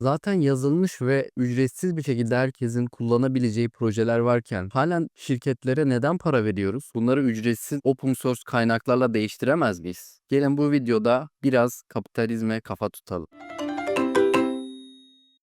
Zaten yazılmış ve ücretsiz bir şekilde herkesin kullanabileceği projeler varken halen şirketlere neden para veriyoruz? Bunları ücretsiz open source kaynaklarla değiştiremez miyiz? Gelin bu videoda biraz kapitalizme kafa tutalım.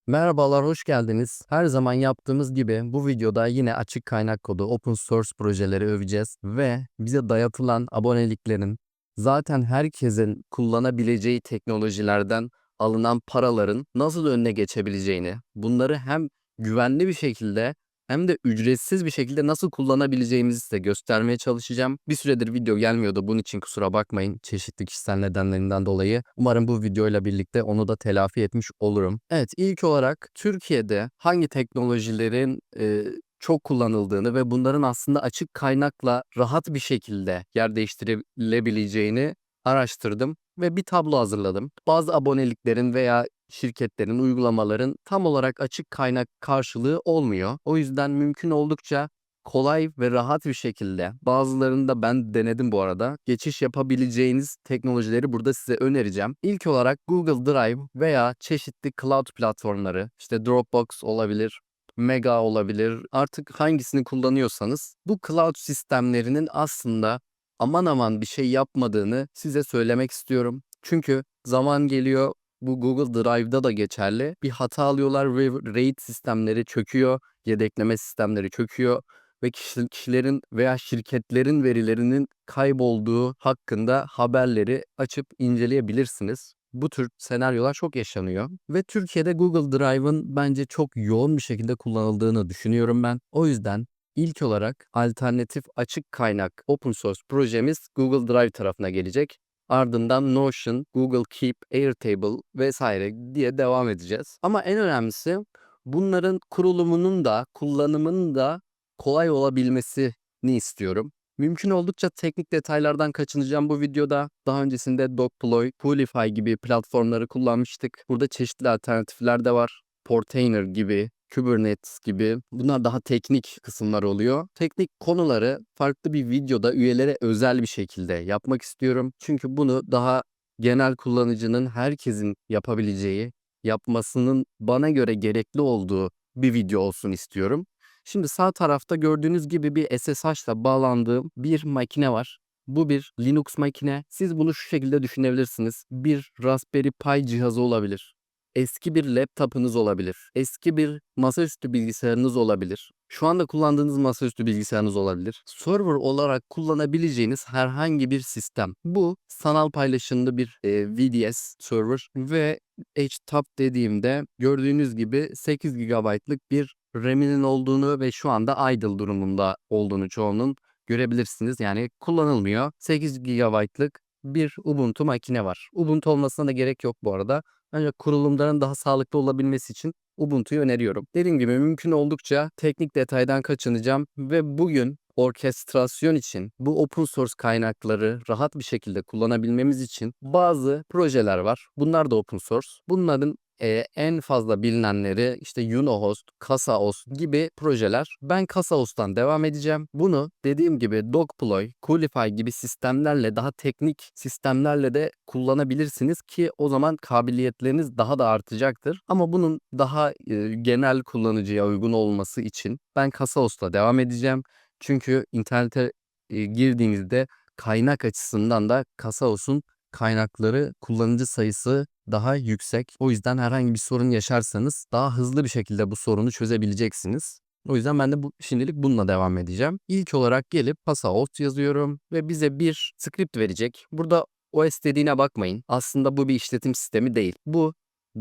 Merhabalar, hoş geldiniz. Her zaman yaptığımız gibi bu videoda yine açık kaynak kodu open source projeleri öveceğiz ve bize dayatılan aboneliklerin zaten herkesin kullanabileceği teknolojilerden alınan paraların nasıl önüne geçebileceğini, bunları hem güvenli bir şekilde hem de ücretsiz bir şekilde nasıl kullanabileceğimizi size göstermeye çalışacağım. Bir süredir video gelmiyordu. Bunun için kusura bakmayın çeşitli kişisel nedenlerinden dolayı. Umarım bu videoyla birlikte onu da telafi etmiş olurum. Evet ilk olarak Türkiye'de hangi teknolojilerin e, çok kullanıldığını ve bunların aslında açık kaynakla rahat bir şekilde yer değiştirilebileceğini araştırdım ve bir tablo hazırladım. Bazı aboneliklerin veya şirketlerin, uygulamaların tam olarak açık kaynak karşılığı olmuyor. O yüzden mümkün oldukça kolay ve rahat bir şekilde bazılarını da ben denedim bu arada. Geçiş yapabileceğiniz teknolojileri burada size önereceğim. İlk olarak Google Drive veya çeşitli cloud platformları, işte Dropbox olabilir, Mega olabilir. Artık hangisini kullanıyorsanız bu cloud sistemlerinin aslında aman aman bir şey yapmadığını size söylemek istiyorum. Çünkü zaman geliyor bu Google Drive'da da geçerli. Bir hata alıyorlar ve RAID sistemleri çöküyor, yedekleme sistemleri çöküyor ve kişi- kişilerin veya şirketlerin verilerinin kaybolduğu hakkında haberleri açıp inceleyebilirsiniz. Bu tür senaryolar çok yaşanıyor ve Türkiye'de Google Drive'ın bence çok yoğun bir şekilde kullanıldığını düşünüyorum ben. O yüzden ilk olarak alternatif açık kaynak open source projemiz Google Drive tarafına gelecek. Ardından Notion, Google Keep, Airtable vesaire diye devam edeceğiz. Ama en önemlisi bunların kurulumunun da kullanımının da kolay olabilmesini istiyorum. Mümkün oldukça teknik detaylardan kaçınacağım bu videoda. Daha öncesinde Dogploy, Poolify gibi platformları kullanmıştık. Burada çeşitli alternatifler de var. Portainer gibi, Kubernetes gibi bunlar daha teknik kısımlar oluyor. Teknik konuları farklı bir videoda üyelere özel bir şekilde yapmak istiyorum. Çünkü bunu daha genel kullanıcının herkesin yapabileceği, yapmasının bana göre gerekli olduğu bir video olsun istiyorum. Şimdi sağ tarafta gördüğünüz gibi bir SSH'la bağlandığım bir makine var. Bu bir Linux makine. Siz bunu şu şekilde düşünebilirsiniz. Bir Raspberry Pi cihazı olabilir. Eski bir laptopunuz olabilir. Eski bir masaüstü bilgisayarınız olabilir. Şu anda kullandığınız masaüstü bilgisayarınız olabilir. Server olarak kullanabileceğiniz herhangi bir sistem. Bu sanal paylaşımlı bir e, VDS server ve HTOP dediğimde gördüğünüz gibi 8 GB'lık bir RAM'inin olduğunu ve şu anda idle durumunda olduğunu çoğunun görebilirsiniz. Yani kullanılmıyor. 8 GB'lık bir Ubuntu makine var. Ubuntu olmasına da gerek yok bu arada. Ancak kurulumların daha sağlıklı olabilmesi için Ubuntu'yu öneriyorum. Dediğim gibi mümkün oldukça teknik detaydan kaçınacağım ve bugün orkestrasyon için bu open source kaynakları rahat bir şekilde kullanabilmemiz için bazı projeler var. Bunlar da open source. Bunların e, en fazla bilinenleri işte Unohost, CasaHost gibi projeler. Ben CasaHost'tan devam edeceğim. Bunu dediğim gibi Dogploy, Coolify gibi sistemlerle daha teknik sistemlerle de kullanabilirsiniz ki o zaman kabiliyetleriniz daha da artacaktır. Ama bunun daha e, genel kullanıcıya uygun olması için ben CasaHost'la devam edeceğim. Çünkü internete e, girdiğinizde kaynak açısından da CasaHost'un kaynakları kullanıcı sayısı daha yüksek. O yüzden herhangi bir sorun yaşarsanız daha hızlı bir şekilde bu sorunu çözebileceksiniz. O yüzden ben de bu, şimdilik bununla devam edeceğim. İlk olarak gelip pasahost yazıyorum ve bize bir script verecek. Burada OS dediğine bakmayın. Aslında bu bir işletim sistemi değil. Bu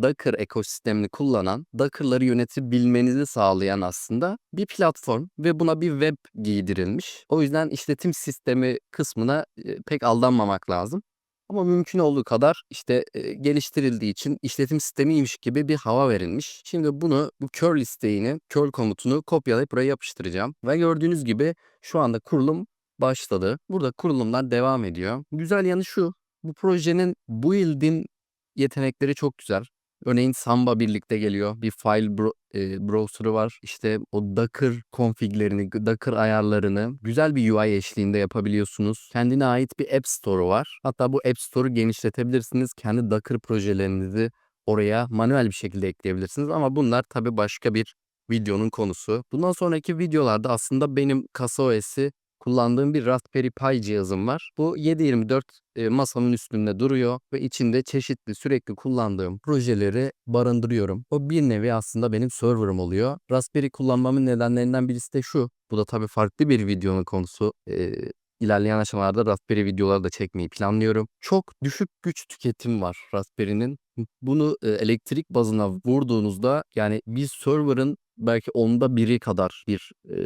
Docker ekosistemini kullanan, Docker'ları yönetebilmenizi sağlayan aslında bir platform ve buna bir web giydirilmiş. O yüzden işletim sistemi kısmına e, pek aldanmamak lazım. Ama mümkün olduğu kadar işte e, geliştirildiği için işletim sistemiymiş gibi bir hava verilmiş. Şimdi bunu bu curl isteğini, curl komutunu kopyalayıp buraya yapıştıracağım. Ve gördüğünüz gibi şu anda kurulum başladı. Burada kurulumlar devam ediyor. Güzel yanı şu. Bu projenin build'in yetenekleri çok güzel. Örneğin Samba birlikte geliyor. Bir file bro- e, browser'ı var. İşte o Docker config'lerini, Docker ayarlarını güzel bir UI eşliğinde yapabiliyorsunuz. Kendine ait bir App Store'u var. Hatta bu App Store'u genişletebilirsiniz. Kendi Docker projelerinizi oraya manuel bir şekilde ekleyebilirsiniz ama bunlar tabii başka bir videonun konusu. Bundan sonraki videolarda aslında benim CasaOS'i kullandığım bir Raspberry Pi cihazım var. Bu 7/24 e, masamın üstünde duruyor ve içinde çeşitli sürekli kullandığım projeleri barındırıyorum. O bir nevi aslında benim server'ım oluyor. Raspberry kullanmamın nedenlerinden birisi de şu. Bu da tabii farklı bir videonun konusu. E, ilerleyen aşamalarda Raspberry videoları da çekmeyi planlıyorum. Çok düşük güç tüketim var Raspberry'nin. Bunu elektrik bazına vurduğunuzda yani bir server'ın belki onda biri kadar bir e,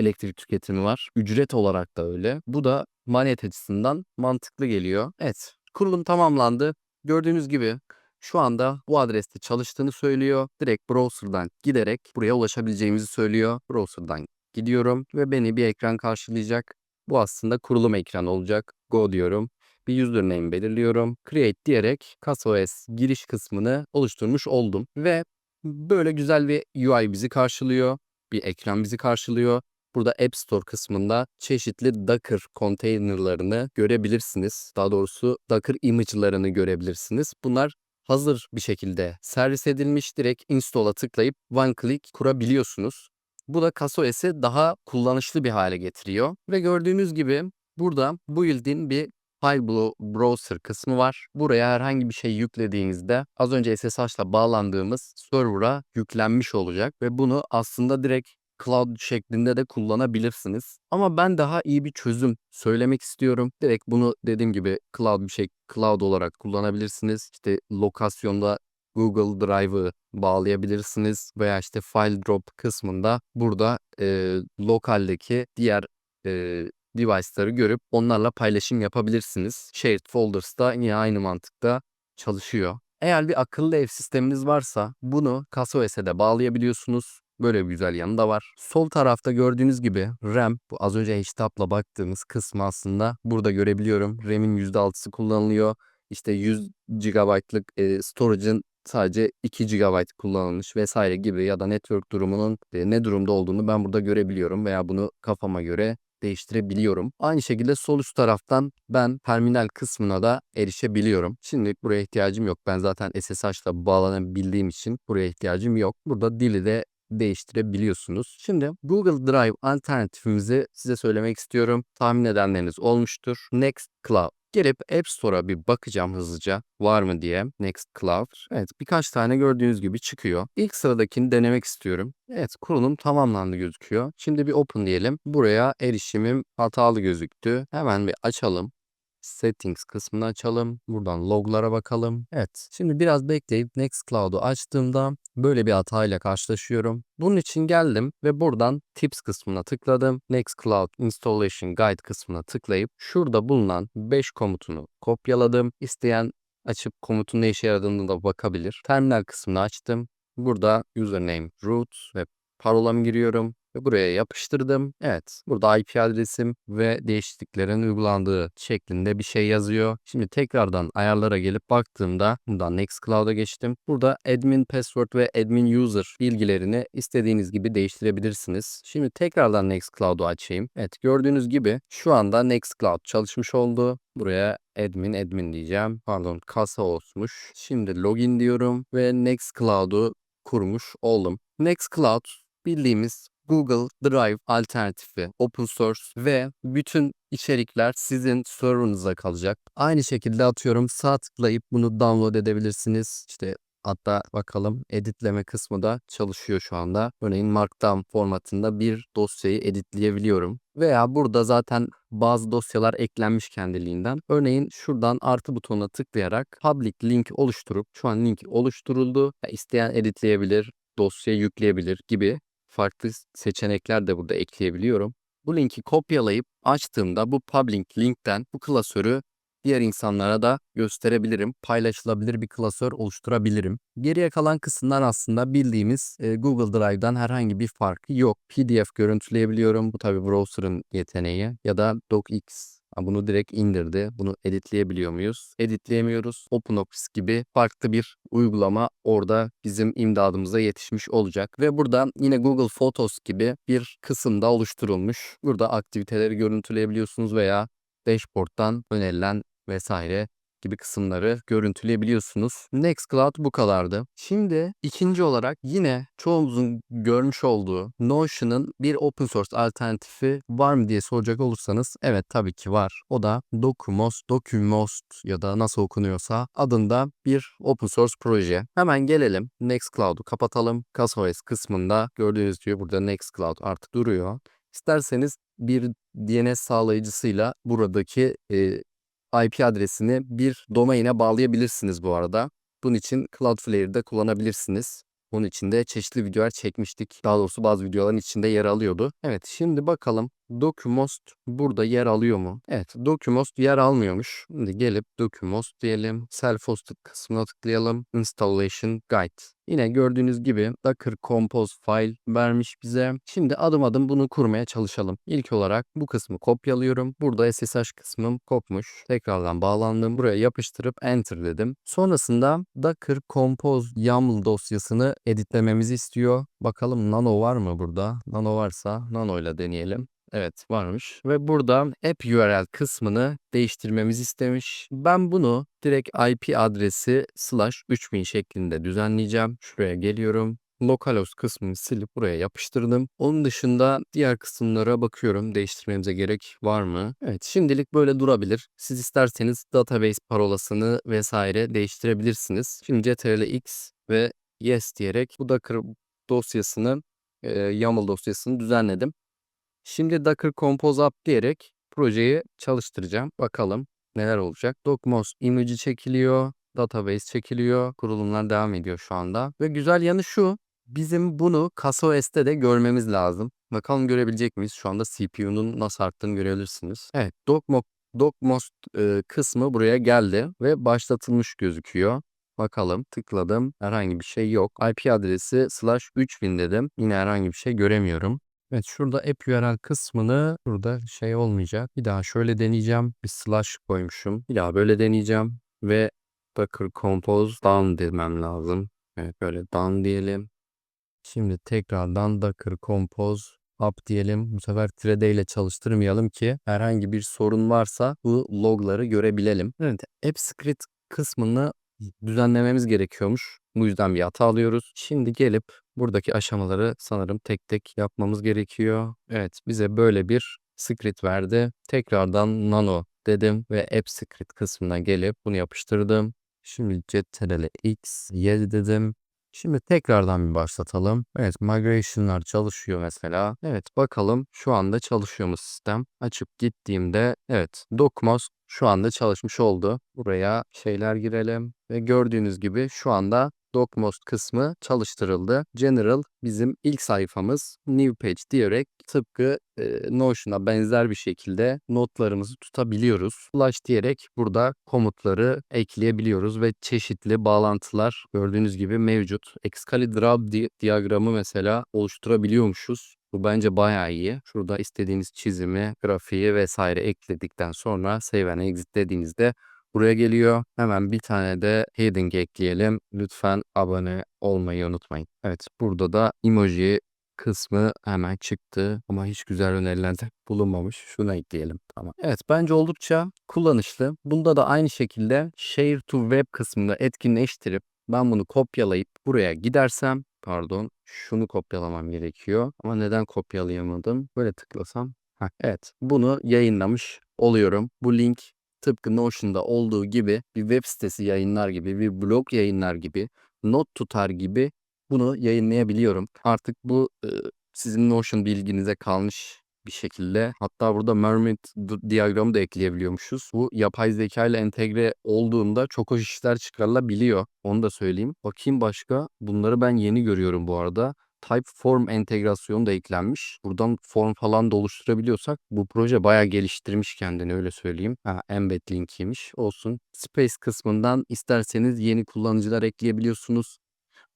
elektrik tüketimi var. Ücret olarak da öyle. Bu da maliyet açısından mantıklı geliyor. Evet, kurulum tamamlandı. Gördüğünüz gibi şu anda bu adreste çalıştığını söylüyor. Direkt browser'dan giderek buraya ulaşabileceğimizi söylüyor. Browser'dan gidiyorum ve beni bir ekran karşılayacak. Bu aslında kurulum ekranı olacak. Go diyorum. Bir username belirliyorum. Create diyerek CasaOS giriş kısmını oluşturmuş oldum. Ve böyle güzel bir UI bizi karşılıyor. Bir ekran bizi karşılıyor. Burada App Store kısmında çeşitli Docker konteynerlarını görebilirsiniz. Daha doğrusu Docker image'larını görebilirsiniz. Bunlar hazır bir şekilde servis edilmiş. Direkt install'a tıklayıp one click kurabiliyorsunuz. Bu da CasaOS'i daha kullanışlı bir hale getiriyor. Ve gördüğünüz gibi burada built-in bir File Browser kısmı var. Buraya herhangi bir şey yüklediğinizde az önce SSH'la bağlandığımız server'a yüklenmiş olacak ve bunu aslında direkt cloud şeklinde de kullanabilirsiniz. Ama ben daha iyi bir çözüm söylemek istiyorum. Direkt bunu dediğim gibi cloud bir şey cloud olarak kullanabilirsiniz. İşte lokasyonda Google Drive'ı bağlayabilirsiniz veya işte file drop kısmında burada e, lokaldeki diğer e, device'ları görüp onlarla paylaşım yapabilirsiniz. Shared Folders da yine aynı mantıkta çalışıyor. Eğer bir akıllı ev sisteminiz varsa bunu CasaOS'e de bağlayabiliyorsunuz. Böyle bir güzel yanı da var. Sol tarafta gördüğünüz gibi RAM, bu az önce HTAP'la baktığımız kısmı aslında burada görebiliyorum. RAM'in %6'sı kullanılıyor. İşte 100 GB'lık e, storage'ın sadece 2 GB kullanılmış vesaire gibi ya da network durumunun e, ne durumda olduğunu ben burada görebiliyorum veya bunu kafama göre değiştirebiliyorum. Aynı şekilde sol üst taraftan ben terminal kısmına da erişebiliyorum. Şimdilik buraya ihtiyacım yok. Ben zaten SSH ile bağlanabildiğim için buraya ihtiyacım yok. Burada dili de değiştirebiliyorsunuz. Şimdi Google Drive alternatifimizi size söylemek istiyorum. Tahmin edenleriniz olmuştur. Nextcloud. Gelip App Store'a bir bakacağım hızlıca var mı diye. Nextcloud. Evet birkaç tane gördüğünüz gibi çıkıyor. İlk sıradakini denemek istiyorum. Evet kurulum tamamlandı gözüküyor. Şimdi bir open diyelim. Buraya erişimim hatalı gözüktü. Hemen bir açalım. Settings kısmını açalım. Buradan loglara bakalım. Evet. Şimdi biraz bekleyip Nextcloud'u açtığımda böyle bir hatayla karşılaşıyorum. Bunun için geldim ve buradan Tips kısmına tıkladım. Nextcloud Installation Guide kısmına tıklayıp şurada bulunan 5 komutunu kopyaladım. İsteyen açıp komutun ne işe yaradığını da bakabilir. Terminal kısmını açtım. Burada username root ve parolamı giriyorum ve buraya yapıştırdım. Evet, burada IP adresim ve değişikliklerin uygulandığı şeklinde bir şey yazıyor. Şimdi tekrardan ayarlara gelip baktığımda buradan Nextcloud'a geçtim. Burada admin password ve admin user bilgilerini istediğiniz gibi değiştirebilirsiniz. Şimdi tekrardan Nextcloud'u açayım. Evet, gördüğünüz gibi şu anda Nextcloud çalışmış oldu. Buraya admin admin diyeceğim. Pardon kasa olmuş. Şimdi login diyorum ve Nextcloud'u kurmuş oldum. Nextcloud bildiğimiz Google Drive alternatifi, open source ve bütün içerikler sizin server'ınıza kalacak. Aynı şekilde atıyorum sağ tıklayıp bunu download edebilirsiniz. İşte Hatta bakalım editleme kısmı da çalışıyor şu anda. Örneğin Markdown formatında bir dosyayı editleyebiliyorum. Veya burada zaten bazı dosyalar eklenmiş kendiliğinden. Örneğin şuradan artı butonuna tıklayarak public link oluşturup şu an link oluşturuldu. İsteyen editleyebilir, dosya yükleyebilir gibi farklı seçenekler de burada ekleyebiliyorum. Bu linki kopyalayıp açtığımda bu public linkten bu klasörü diğer insanlara da gösterebilirim. Paylaşılabilir bir klasör oluşturabilirim. Geriye kalan kısımlar aslında bildiğimiz e, Google Drive'dan herhangi bir farkı yok. PDF görüntüleyebiliyorum. Bu tabi browser'ın yeteneği ya da DocX bunu direkt indirdi. Bunu editleyebiliyor muyuz? Editleyemiyoruz. OpenOffice gibi farklı bir uygulama orada bizim imdadımıza yetişmiş olacak. Ve burada yine Google Photos gibi bir kısımda oluşturulmuş. Burada aktiviteleri görüntüleyebiliyorsunuz veya dashboard'dan önerilen vesaire gibi kısımları görüntüleyebiliyorsunuz. Nextcloud bu kadardı. Şimdi ikinci olarak yine çoğumuzun görmüş olduğu Notion'ın bir open source alternatifi var mı diye soracak olursanız evet tabii ki var. O da Documos, Documost ya da nasıl okunuyorsa adında bir open source proje. Hemen gelelim Nextcloud'u kapatalım. CasaOS kısmında gördüğünüz gibi burada Nextcloud artık duruyor. İsterseniz bir DNS sağlayıcısıyla buradaki e, IP adresini bir domaine bağlayabilirsiniz bu arada. Bunun için Cloudflare'de kullanabilirsiniz. Bunun için de çeşitli videolar çekmiştik. Daha doğrusu bazı videoların içinde yer alıyordu. Evet şimdi bakalım Documost burada yer alıyor mu? Evet Documost yer almıyormuş. Şimdi gelip Documost diyelim. Self-hosted kısmına tıklayalım. Installation Guide. Yine gördüğünüz gibi Docker Compose file vermiş bize. Şimdi adım adım bunu kurmaya çalışalım. İlk olarak bu kısmı kopyalıyorum. Burada SSH kısmım kopmuş. Tekrardan bağlandım. Buraya yapıştırıp Enter dedim. Sonrasında Docker Compose YAML dosyasını editlememizi istiyor. Bakalım Nano var mı burada? Nano varsa Nano ile deneyelim. Evet varmış. Ve burada app URL kısmını değiştirmemizi istemiş. Ben bunu direkt IP adresi slash 3000 şeklinde düzenleyeceğim. Şuraya geliyorum. Localhost kısmını silip buraya yapıştırdım. Onun dışında diğer kısımlara bakıyorum. Değiştirmemize gerek var mı? Evet şimdilik böyle durabilir. Siz isterseniz database parolasını vesaire değiştirebilirsiniz. Şimdi ctrl x ve yes diyerek bu Docker dosyasını e, YAML dosyasını düzenledim. Şimdi Docker Compose Up diyerek projeyi çalıştıracağım. Bakalım neler olacak. Docmos image'i çekiliyor. Database çekiliyor. Kurulumlar devam ediyor şu anda. Ve güzel yanı şu. Bizim bunu CasaOS'te de görmemiz lazım. Bakalım görebilecek miyiz? Şu anda CPU'nun nasıl arttığını görebilirsiniz. Evet, Docmo, Docmost e, kısmı buraya geldi ve başlatılmış gözüküyor. Bakalım tıkladım. Herhangi bir şey yok. IP adresi slash 3000 dedim. Yine herhangi bir şey göremiyorum. Evet şurada app URL kısmını burada şey olmayacak. Bir daha şöyle deneyeceğim. Bir slash koymuşum. Bir daha böyle deneyeceğim. Ve Docker Compose down demem lazım. Evet böyle down diyelim. Şimdi tekrardan Docker Compose up diyelim. Bu sefer tire ile çalıştırmayalım ki herhangi bir sorun varsa bu logları görebilelim. Evet app script kısmını düzenlememiz gerekiyormuş. Bu yüzden bir hata alıyoruz. Şimdi gelip buradaki aşamaları sanırım tek tek yapmamız gerekiyor. Evet bize böyle bir script verdi. Tekrardan nano dedim ve app script kısmına gelip bunu yapıştırdım. Şimdi ctrl x y dedim. Şimdi tekrardan bir başlatalım. Evet migration'lar çalışıyor mesela. Evet bakalım şu anda çalışıyor mu sistem? Açıp gittiğimde evet Docmos şu anda çalışmış oldu. Buraya şeyler girelim ve gördüğünüz gibi şu anda Docmost kısmı çalıştırıldı. General bizim ilk sayfamız. New page diyerek tıpkı e, Notion'a benzer bir şekilde notlarımızı tutabiliyoruz. Flash diyerek burada komutları ekleyebiliyoruz ve çeşitli bağlantılar gördüğünüz gibi mevcut. Excalibur di diyagramı mesela oluşturabiliyormuşuz. Bu bence bayağı iyi. Şurada istediğiniz çizimi, grafiği vesaire ekledikten sonra save and exit dediğinizde buraya geliyor. Hemen bir tane de heading ekleyelim. Lütfen abone olmayı unutmayın. Evet burada da emoji kısmı hemen çıktı ama hiç güzel önerilerde bulunmamış. Şunu ekleyelim. Tamam. Evet bence oldukça kullanışlı. Bunda da aynı şekilde share to web kısmını etkinleştirip ben bunu kopyalayıp buraya gidersem pardon şunu kopyalamam gerekiyor. Ama neden kopyalayamadım? Böyle tıklasam. Heh, evet bunu yayınlamış oluyorum. Bu link tıpkı Notion'da olduğu gibi bir web sitesi yayınlar gibi, bir blog yayınlar gibi, not tutar gibi bunu yayınlayabiliyorum. Artık bu sizin Notion bilginize kalmış bir şekilde. Hatta burada Mermaid diyagramı da ekleyebiliyormuşuz. Bu yapay zeka ile entegre olduğunda çok hoş işler çıkarılabiliyor. Onu da söyleyeyim. Bakayım başka. Bunları ben yeni görüyorum bu arada. Typeform entegrasyonu da eklenmiş. Buradan form falan da oluşturabiliyorsak bu proje bayağı geliştirmiş kendini öyle söyleyeyim. Ha, embed linkiymiş. Olsun. Space kısmından isterseniz yeni kullanıcılar ekleyebiliyorsunuz.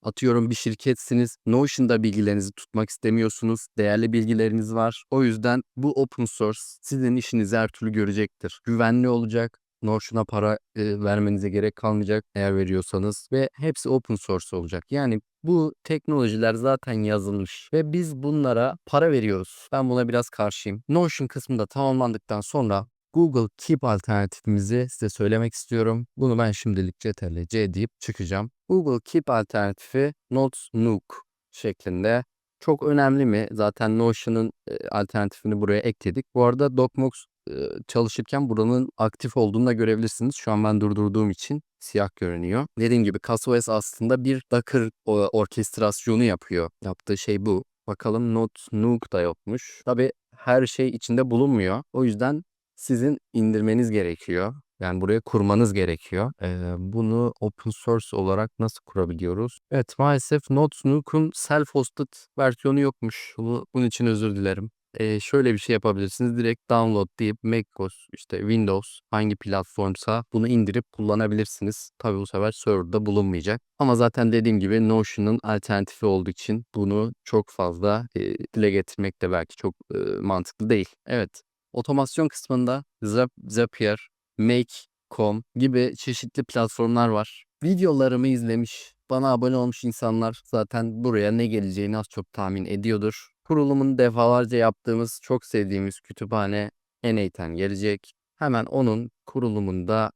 Atıyorum bir şirketsiniz. Notion'da bilgilerinizi tutmak istemiyorsunuz. Değerli bilgileriniz var. O yüzden bu open source sizin işinizi her türlü görecektir. Güvenli olacak. Notion'a para e, vermenize gerek kalmayacak eğer veriyorsanız ve hepsi open source olacak. Yani bu teknolojiler zaten yazılmış ve biz bunlara para veriyoruz. Ben buna biraz karşıyım. Notion kısmında tamamlandıktan sonra Google Keep alternatifimizi size söylemek istiyorum. Bunu ben şimdilik CTRL-C deyip çıkacağım. Google Keep alternatifi Notes Nuke şeklinde. Çok önemli mi? Zaten Notion'ın e, alternatifini buraya ekledik. Bu arada DocMox e, çalışırken buranın aktif olduğunu da görebilirsiniz. Şu an ben durdurduğum için siyah görünüyor. Dediğim gibi CastOS aslında bir Docker orkestrasyonu yapıyor. Yaptığı şey bu. Bakalım Note Nuke da yokmuş. Tabi her şey içinde bulunmuyor. O yüzden sizin indirmeniz gerekiyor. Yani buraya kurmanız gerekiyor. Ee, bunu open source olarak nasıl kurabiliyoruz? Evet maalesef Notes Nuke'un self-hosted versiyonu yokmuş. Bu, bunun için özür dilerim. Ee, şöyle bir şey yapabilirsiniz. Direkt download deyip macOS, işte Windows hangi platformsa bunu indirip kullanabilirsiniz. Tabii bu sefer serverda bulunmayacak. Ama zaten dediğim gibi Notion'ın alternatifi olduğu için bunu çok fazla e, dile getirmek de belki çok e, mantıklı değil. Evet. Otomasyon kısmında Zap, Zapier, Make.com gibi çeşitli platformlar var. Videolarımı izlemiş, bana abone olmuş insanlar zaten buraya ne geleceğini az çok tahmin ediyordur. Kurulumun defalarca yaptığımız, çok sevdiğimiz kütüphane N8'ten gelecek. Hemen onun kurulumunda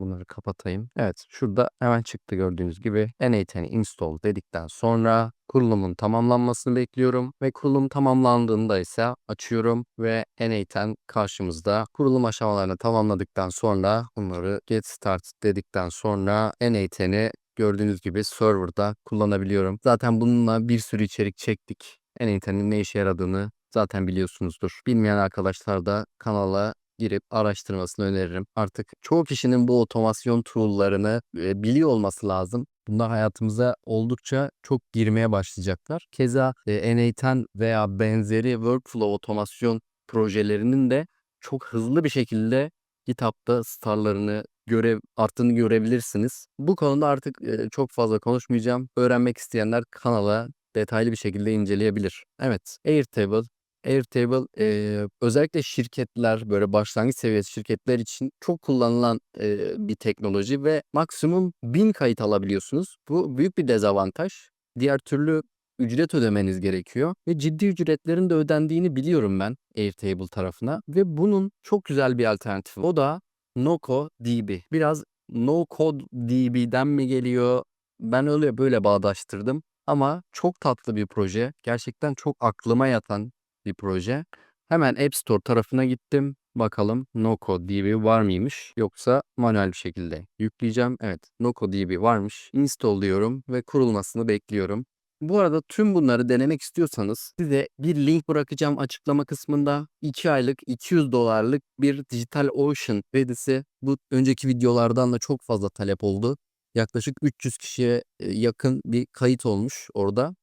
bunları kapatayım. Evet şurada hemen çıktı gördüğünüz gibi N8'i install dedikten sonra kurulumun tamamlanmasını bekliyorum ve kurulum tamamlandığında ise açıyorum ve N8'ten karşımızda kurulum aşamalarını tamamladıktan sonra bunları get start dedikten sonra N8'i gördüğünüz gibi serverda kullanabiliyorum. Zaten bununla bir sürü içerik çektik. N8'in ne işe yaradığını zaten biliyorsunuzdur. Bilmeyen arkadaşlar da kanala girip araştırmasını öneririm. Artık çoğu kişinin bu otomasyon tool'larını biliyor olması lazım. Bunlar hayatımıza oldukça çok girmeye başlayacaklar. Keza e, N8 veya benzeri workflow otomasyon projelerinin de çok hızlı bir şekilde GitHub'da starlarını görev arttığını görebilirsiniz. Bu konuda artık e, çok fazla konuşmayacağım. Öğrenmek isteyenler kanala detaylı bir şekilde inceleyebilir. Evet, Airtable Airtable eee, özellikle şirketler böyle başlangıç seviyesi şirketler için çok kullanılan eee, bir teknoloji ve maksimum 1000 kayıt alabiliyorsunuz. Bu büyük bir dezavantaj. Diğer türlü ücret ödemeniz gerekiyor ve ciddi ücretlerin de ödendiğini biliyorum ben Airtable tarafına ve bunun çok güzel bir alternatifi. O da NoCoDB. Biraz NoCodeDB'den mi geliyor? Ben öyle böyle bağdaştırdım. Ama çok tatlı bir proje. Gerçekten çok aklıma yatan bir proje. Hemen App Store tarafına gittim. Bakalım NoCodeDB var mıymış yoksa manuel bir şekilde yükleyeceğim. Evet NoCodeDB varmış. Install diyorum ve kurulmasını bekliyorum. Bu arada tüm bunları denemek istiyorsanız size bir link bırakacağım açıklama kısmında. 2 aylık 200 dolarlık bir Digital Ocean kredisi. Bu önceki videolardan da çok fazla talep oldu. Yaklaşık 300 kişiye e, yakın bir kayıt olmuş orada.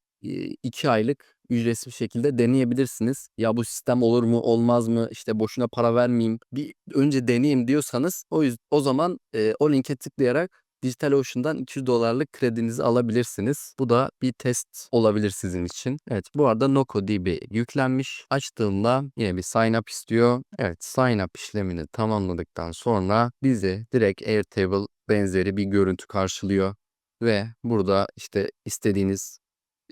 2 aylık ücretsiz bir şekilde deneyebilirsiniz. Ya bu sistem olur mu olmaz mı işte boşuna para vermeyeyim bir önce deneyeyim diyorsanız o yüzden o zaman e, o linke tıklayarak DigitalOcean'dan 200 dolarlık kredinizi alabilirsiniz. Bu da bir test olabilir sizin için. Evet bu arada NoCoDB yüklenmiş. Açtığımda yine bir sign up istiyor. Evet sign up işlemini tamamladıktan sonra bizi direkt Airtable benzeri bir görüntü karşılıyor. Ve burada işte istediğiniz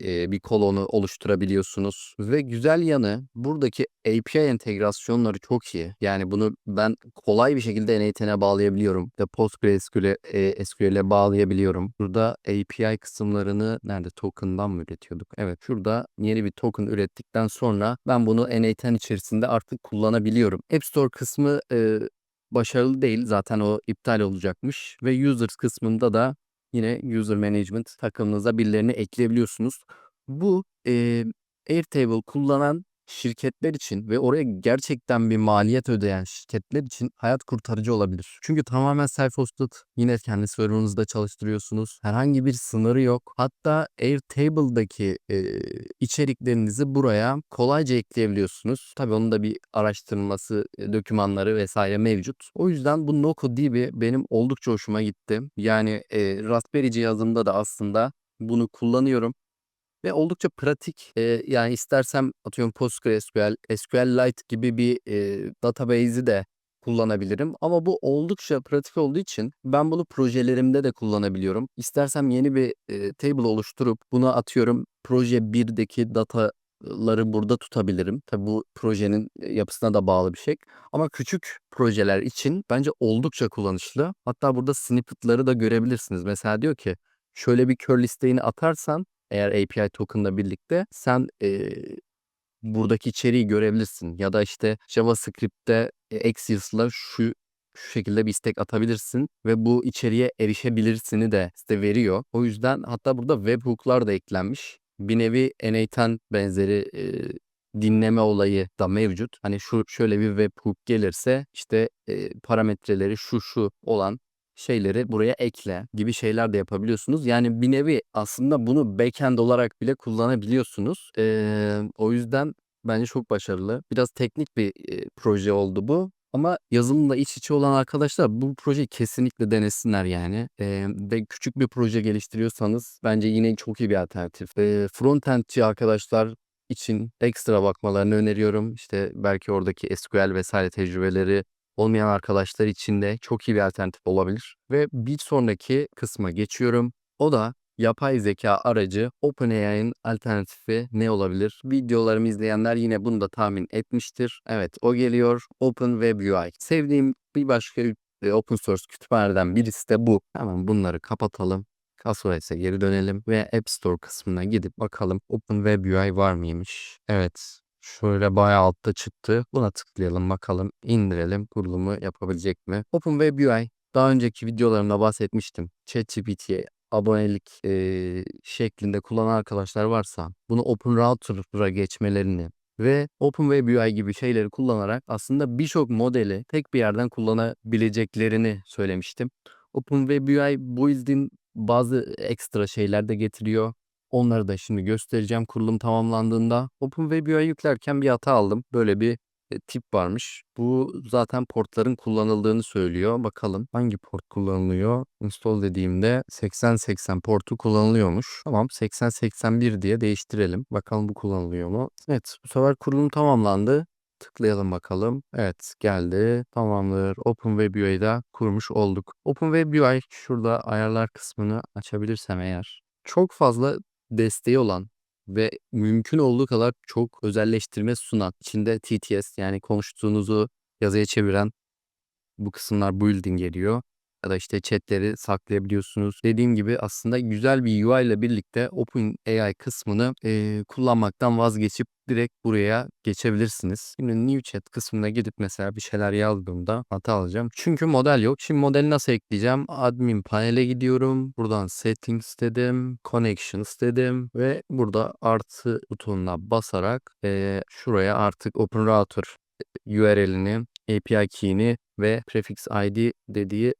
e, bir kolonu oluşturabiliyorsunuz. Ve güzel yanı buradaki API entegrasyonları çok iyi. Yani bunu ben kolay bir şekilde N8'e bağlayabiliyorum. İşte PostgreSQL'e e, SQL'e bağlayabiliyorum. Burada API kısımlarını nerede token'dan mı üretiyorduk? Evet şurada yeni bir token ürettikten sonra ben bunu N8 içerisinde artık kullanabiliyorum. App Store kısmı e, başarılı değil. Zaten o iptal olacakmış. Ve users kısmında da yine user management takımınıza birilerini ekleyebiliyorsunuz. Bu e, Airtable kullanan şirketler için ve oraya gerçekten bir maliyet ödeyen şirketler için hayat kurtarıcı olabilir. Çünkü tamamen self-hosted. Yine kendi serverınızda çalıştırıyorsunuz. Herhangi bir sınırı yok. Hatta Airtable'daki e, içeriklerinizi buraya kolayca ekleyebiliyorsunuz. Tabii onun da bir araştırması, e, dokümanları vesaire mevcut. O yüzden bu NoCoDB benim oldukça hoşuma gitti. Yani e, Raspberry cihazımda da aslında bunu kullanıyorum ve oldukça pratik. Eee, yani istersem atıyorum PostgreSQL, SQLite gibi bir, eee, database'i de kullanabilirim ama bu oldukça pratik olduğu için ben bunu projelerimde de kullanabiliyorum. İstersem yeni bir, eee, table oluşturup buna atıyorum proje 1'deki data ları burada tutabilirim. Tabii bu projenin yapısına da bağlı bir şey. Ama küçük projeler için bence oldukça kullanışlı. Hatta burada snippet'ları da görebilirsiniz. Mesela diyor ki şöyle bir curl isteğini atarsan eğer API token'la birlikte sen eee, buradaki içeriği görebilirsin. Ya da işte JavaScript'te e, Axios'la şu şu şekilde bir istek atabilirsin ve bu içeriğe erişebilirsini de size veriyor. O yüzden hatta burada webhook'lar da eklenmiş. Bir nevi N8 benzeri e, dinleme olayı da mevcut. Hani şu şöyle bir webhook gelirse işte e, parametreleri şu şu olan şeyleri buraya ekle gibi şeyler de yapabiliyorsunuz. Yani bir nevi aslında bunu backend olarak bile kullanabiliyorsunuz. Ee, o yüzden bence çok başarılı. Biraz teknik bir e, proje oldu bu. Ama yazılımla iç içe olan arkadaşlar bu projeyi kesinlikle denesinler yani. Ee, ve küçük bir proje geliştiriyorsanız bence yine çok iyi bir alternatif. Ee, frontendçi arkadaşlar için ekstra bakmalarını öneriyorum. İşte belki oradaki SQL vesaire tecrübeleri olmayan arkadaşlar için de çok iyi bir alternatif olabilir. Ve bir sonraki kısma geçiyorum. O da yapay zeka aracı OpenAI'nin alternatifi ne olabilir? Videolarımı izleyenler yine bunu da tahmin etmiştir. Evet o geliyor OpenWebUI. Sevdiğim bir başka e, open source kütüphaneden birisi de bu. Hemen bunları kapatalım. CastleOS'e geri dönelim ve App Store kısmına gidip bakalım OpenWebUI var mıymış? Evet Şöyle bayağı altta çıktı. Buna tıklayalım bakalım. indirelim. Kurulumu yapabilecek mi? OpenWebUI daha önceki videolarımda bahsetmiştim. ChatGPT'ye abonelik e, şeklinde kullanan arkadaşlar varsa bunu OpenRouter'a geçmelerini ve OpenWebUI gibi şeyleri kullanarak aslında birçok modeli tek bir yerden kullanabileceklerini söylemiştim. OpenWebUI bu yüzden bazı ekstra şeyler de getiriyor. Onları da şimdi göstereceğim kurulum tamamlandığında. OpenWebUI yüklerken bir hata aldım. Böyle bir e, tip varmış. Bu zaten portların kullanıldığını söylüyor. Bakalım hangi port kullanılıyor? Install dediğimde 8080 portu kullanılıyormuş. Tamam 8081 diye değiştirelim. Bakalım bu kullanılıyor mu? Evet bu sefer kurulum tamamlandı. Tıklayalım bakalım. Evet geldi. Tamamdır. OpenWebUI'da kurmuş olduk. OpenWebUI şurada ayarlar kısmını açabilirsem eğer. Çok fazla desteği olan ve mümkün olduğu kadar çok özelleştirme sunan, içinde TTS yani konuştuğunuzu yazıya çeviren bu kısımlar building geliyor. Ya da işte chatleri saklayabiliyorsunuz. Dediğim gibi aslında güzel bir UI ile birlikte OpenAI kısmını e, kullanmaktan vazgeçip direkt buraya geçebilirsiniz. Şimdi New Chat kısmına gidip mesela bir şeyler yazdığımda hata alacağım. Çünkü model yok. Şimdi modeli nasıl ekleyeceğim? Admin panele gidiyorum. Buradan Settings dedim. Connections dedim. Ve burada artı butonuna basarak e, şuraya artık Open Router URL'ini, API key'ini ve prefix ID dediği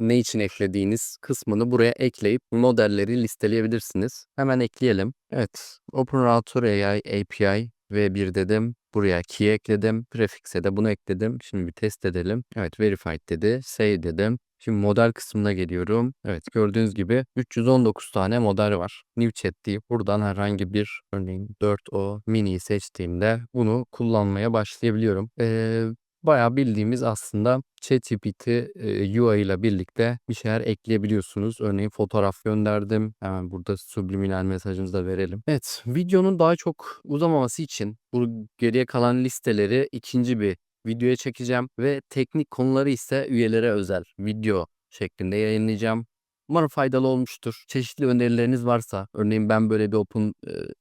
ne için eklediğiniz kısmını buraya ekleyip modelleri listeleyebilirsiniz. Hemen ekleyelim. Evet, Open Router AI API V1 dedim. Buraya key ekledim. Prefix'e de bunu ekledim. Şimdi bir test edelim. Evet, verified dedi. Save dedim. Şimdi model kısmına geliyorum. Evet gördüğünüz gibi 319 tane model var. New Chat deyip buradan herhangi bir örneğin 4O mini seçtiğimde bunu kullanmaya başlayabiliyorum. Ee, bayağı bildiğimiz aslında ChatGPT e, UI ile birlikte bir şeyler ekleyebiliyorsunuz. Örneğin fotoğraf gönderdim. Hemen burada subliminal mesajımızı da verelim. Evet, videonun daha çok uzamaması için bu geriye kalan listeleri ikinci bir videoya çekeceğim ve teknik konuları ise üyelere özel video şeklinde yayınlayacağım. Umarım faydalı olmuştur. Çeşitli önerileriniz varsa, örneğin ben böyle bir open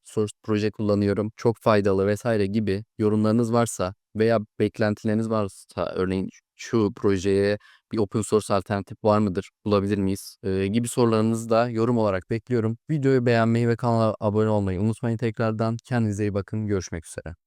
source proje kullanıyorum, çok faydalı vesaire gibi yorumlarınız varsa veya beklentileriniz varsa, örneğin şu projeye bir open source alternatif var mıdır, bulabilir miyiz e, gibi sorularınızı da yorum olarak bekliyorum. Videoyu beğenmeyi ve kanala abone olmayı unutmayın tekrardan. Kendinize iyi bakın, görüşmek üzere.